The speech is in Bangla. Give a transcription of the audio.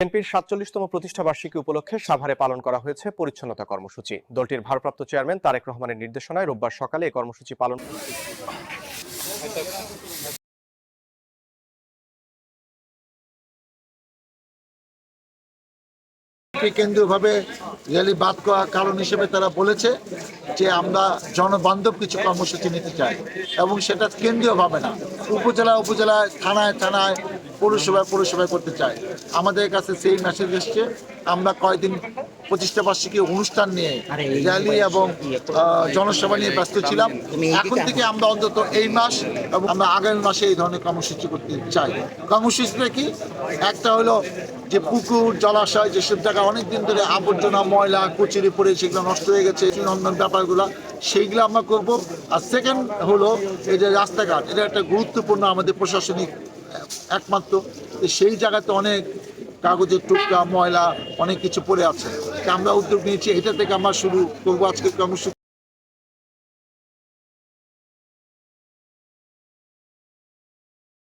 বিএনপির সাতচল্লিশতম প্রতিষ্ঠা বার্ষিকী উপলক্ষে সাভারে পালন করা হয়েছে পরিচ্ছন্নতা কর্মসূচি। দলটির ভারপ্রাপ্ত চেয়ারম্যান তারেক রহমানের নির্দেশনায় রোববার সকালে এই কর্মসূচি পালন কেন্দ্রীয়ভাবে র্যালি বাদ করার কারণ হিসেবে তারা বলেছে যে আমরা জনবান্ধব কিছু কর্মসূচি নিতে চাই এবং সেটা কেন্দ্রীয়ভাবে না, উপজেলা উপজেলায়, থানায় থানায়, পৌরসভায় পৌরসভায় করতে চাই। আমাদের কাছে সেই মেসেজ এসছে, আমরা কয়েকদিন প্রতিষ্ঠা বার্ষিকী অনুষ্ঠান নিয়ে র্যালি এবং জনসভা নিয়ে ব্যস্ত ছিলাম। এখন থেকে আমরা অন্তত এই মাস এবং আমরা আগামী মাসে এই ধরনের কর্মসূচি করতে চাই। কর্মসূচিটা কি? একটা হলো যে পুকুর জলাশয় যেসব জায়গা অনেকদিন ধরে আবর্জনা ময়লা কচুরি পড়ে সেগুলো নষ্ট হয়ে গেছে অন্যান্য ব্যাপারগুলো সেইগুলো আমরা করব। আর সেকেন্ড হলো এই যে রাস্তাঘাট এটা একটা গুরুত্বপূর্ণ আমাদের প্রশাসনিক একমাত্র। সেই জায়গাতে অনেক কাগজের টুকরা, ময়লা, অনেক কিছু পড়ে আছে। আমরা উদ্যোগ নিয়েছি, এটা থেকে আমরা শুরু করব আজকে কর্মসূচি।